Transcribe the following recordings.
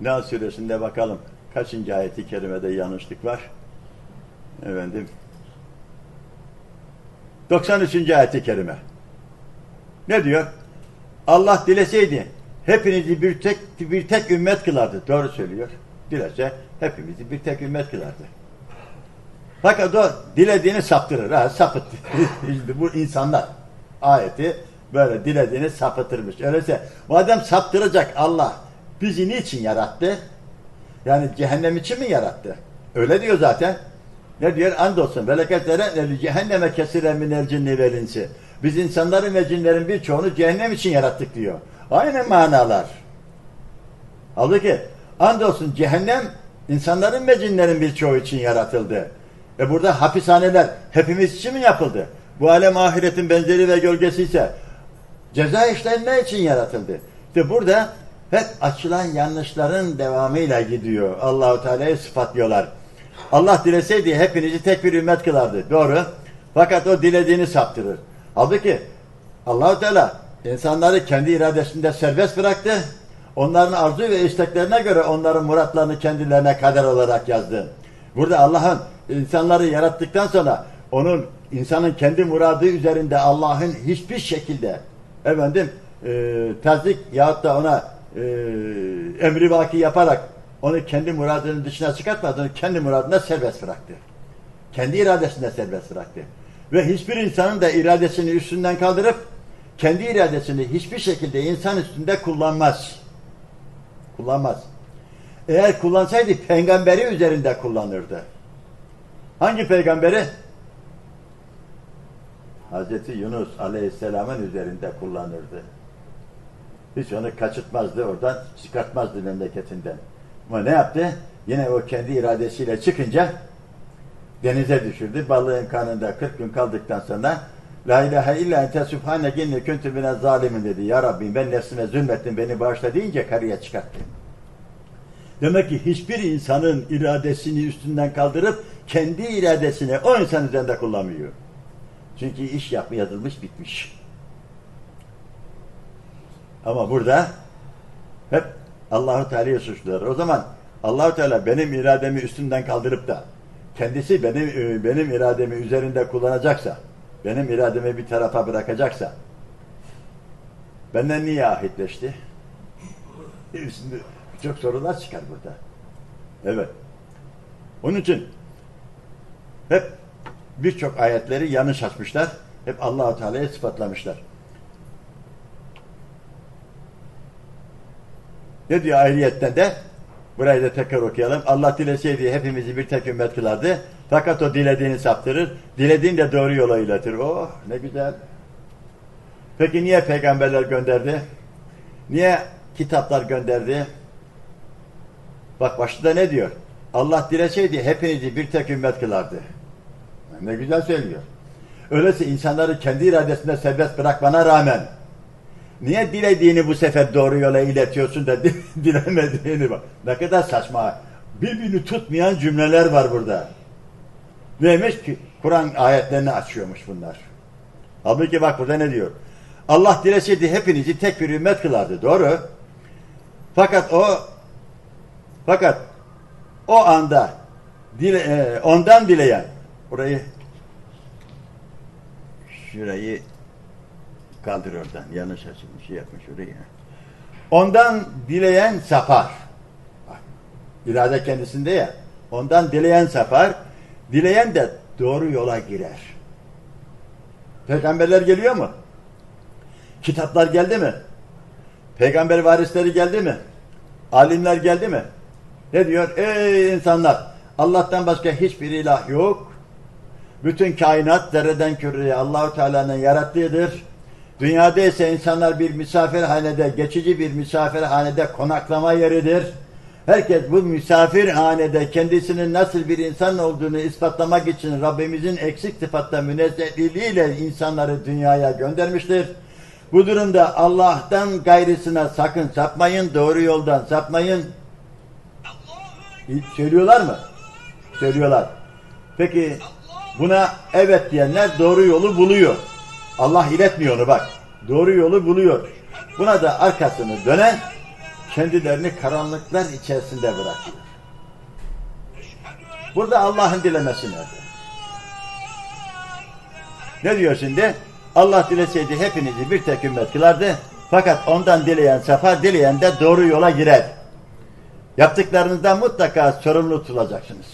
Nahl suresinde bakalım kaçıncı ayeti kerimede yanlışlık var? Efendim 93. ayeti kerime. Ne diyor? Allah dileseydi hepinizi bir tek bir tek ümmet kılardı. Doğru söylüyor. Dilese hepimizi bir tek ümmet kılardı. Fakat o dilediğini saptırır. Ha, sapıt. İşte bu insanlar ayeti böyle dilediğini sapıtırmış. Öyleyse madem saptıracak Allah bizi niçin yarattı? Yani cehennem için mi yarattı? Öyle diyor zaten. Ne diyor? Andolsun veleketlere cehenneme kesire minel cinni velinsi. Biz insanların ve cinlerin birçoğunu cehennem için yarattık diyor. Aynı manalar. Halbuki andolsun cehennem insanların ve cinlerin birçoğu için yaratıldı. E burada hapishaneler hepimiz için mi yapıldı? Bu alem ahiretin benzeri ve gölgesi ise ceza işlenme için yaratıldı. İşte burada hep açılan yanlışların devamıyla gidiyor. Allahu Teala'yı sıfatlıyorlar. Allah dileseydi hepinizi tek bir ümmet kılardı. Doğru. Fakat o dilediğini saptırır. Halbuki Allahu Teala insanları kendi iradesinde serbest bıraktı. Onların arzu ve isteklerine göre onların muratlarını kendilerine kader olarak yazdı. Burada Allah'ın insanları yarattıktan sonra onun insanın kendi muradı üzerinde Allah'ın hiçbir şekilde efendim e, tazik yahut da ona e, emri vaki yaparak onu kendi muradının dışına çıkartmadı. Onu kendi muradına serbest bıraktı. Kendi iradesinde serbest bıraktı. Ve hiçbir insanın da iradesini üstünden kaldırıp kendi iradesini hiçbir şekilde insan üstünde kullanmaz. Kullanmaz. Eğer kullansaydı peygamberi üzerinde kullanırdı. Hangi peygamberi? Hazreti Yunus Aleyhisselam'ın üzerinde kullanırdı. Hiç onu kaçırtmazdı oradan, çıkartmazdı memleketinden. Ama ne yaptı? Yine o kendi iradesiyle çıkınca denize düşürdü. Balığın kanında 40 gün kaldıktan sonra La ilahe illa ente subhaneke inni kuntu minez zalimin dedi. Ya Rabbim ben nefsime zulmettim beni bağışla deyince karıya çıkarttı. Demek ki hiçbir insanın iradesini üstünden kaldırıp kendi iradesini o insan üzerinde kullanmıyor. Çünkü iş yapma yazılmış bitmiş. Ama burada hep Allahu Teala'yı suçluyorlar. O zaman Allahu Teala benim irademi üstünden kaldırıp da kendisi benim e, benim irademi üzerinde kullanacaksa, benim irademi bir tarafa bırakacaksa benden niye ahitleşti? Şimdi çok sorular çıkar burada. Evet. Onun için hep birçok ayetleri yanlış açmışlar. Hep Allahu Teala'yı sıfatlamışlar. Ne diyor ayrıyetten de? Burayı da tekrar okuyalım. Allah dileseydi hepimizi bir tek ümmet kılardı. Fakat o dilediğini saptırır. Dilediğini de doğru yola iletir. Oh ne güzel. Peki niye peygamberler gönderdi? Niye kitaplar gönderdi? Bak başta ne diyor? Allah dileseydi hepinizi bir tek ümmet kılardı. Ne güzel söylüyor. Öyleyse insanları kendi iradesinde serbest bırakmana rağmen niye dilediğini bu sefer doğru yola iletiyorsun da dilemediğini bak. Ne kadar saçma. Birbirini tutmayan cümleler var burada. Neymiş ki? Kur'an ayetlerini açıyormuş bunlar. Halbuki bak burada ne diyor? Allah dileseydi hepinizi tek bir ümmet kılardı. Doğru. Fakat o fakat o anda dile, e, ondan dileyen burayı şurayı kaldır oradan. Yanlış açılmış şey yapmış orayı. Ondan dileyen sapar. Bak, irade kendisinde ya. Ondan dileyen sapar. Dileyen de doğru yola girer. Peygamberler geliyor mu? Kitaplar geldi mi? Peygamber varisleri geldi mi? Alimler geldi mi? Ne diyor? Ey insanlar! Allah'tan başka hiçbir ilah yok. Bütün kainat zerreden küreye Allahu Teala'nın yarattığıdır. Dünyada ise insanlar bir misafirhanede, geçici bir misafirhanede konaklama yeridir. Herkes bu misafirhanede kendisinin nasıl bir insan olduğunu ispatlamak için Rabbimizin eksik sıfatta münezzehliğiyle insanları dünyaya göndermiştir. Bu durumda Allah'tan gayrısına sakın sapmayın, doğru yoldan sapmayın. Söylüyorlar mı? Söylüyorlar. Peki buna evet diyenler doğru yolu buluyor. Allah iletmiyor onu bak. Doğru yolu buluyor. Buna da arkasını dönen kendilerini karanlıklar içerisinde bırakıyor. Burada Allah'ın dilemesi nerede? Ne diyor şimdi? Allah dileseydi hepinizi bir tek ümmet kılardı. Fakat ondan dileyen sapar, dileyen de doğru yola girer. Yaptıklarınızdan mutlaka sorumlu tutulacaksınız.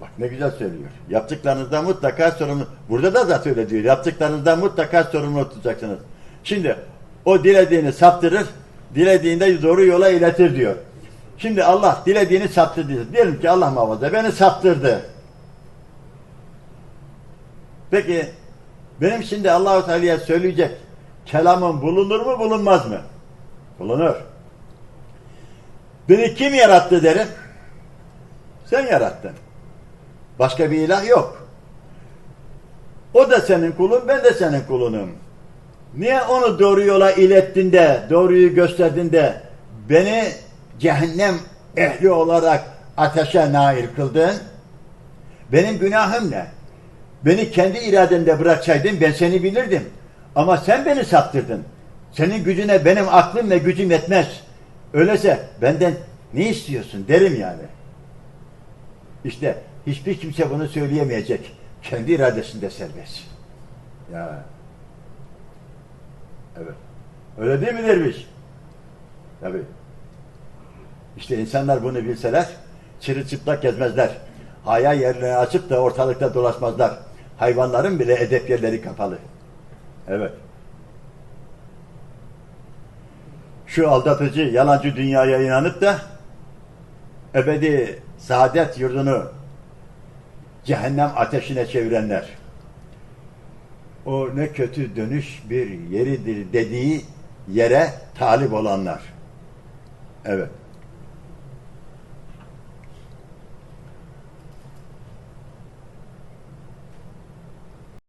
Bak ne güzel söylüyor. Yaptıklarınızdan mutlaka sorumlu. Burada da zaten öyle diyor. Yaptıklarınızdan mutlaka sorumlu tutacaksınız. Şimdi o dilediğini saptırır, dilediğinde doğru yola iletir diyor. Şimdi Allah dilediğini saptırdı. Diyelim ki Allah muhafaza beni saptırdı. Peki benim şimdi Allahu Teala'ya söyleyecek kelamım bulunur mu bulunmaz mı? Bulunur. Beni kim yarattı derim. Sen yarattın. Başka bir ilah yok. O da senin kulun, ben de senin kulunum. Niye onu doğru yola ilettin de, doğruyu gösterdin de beni cehennem ehli olarak ateşe nail kıldın? Benim günahım ne? Beni kendi irademde bıraksaydın ben seni bilirdim. Ama sen beni saptırdın. Senin gücüne benim aklım ve gücüm yetmez. Öyleyse benden ne istiyorsun derim yani. İşte hiçbir kimse bunu söyleyemeyecek. Kendi iradesinde serbest. Ya. Evet. Öyle değil mi derviş? Tabii. İşte insanlar bunu bilseler çırılçıplak gezmezler. Haya yerlerini açıp da ortalıkta dolaşmazlar. Hayvanların bile edep yerleri kapalı. Evet. Şu aldatıcı, yalancı dünyaya inanıp da ebedi saadet yurdunu cehennem ateşine çevirenler. O ne kötü dönüş bir yeridir dediği yere talip olanlar. Evet.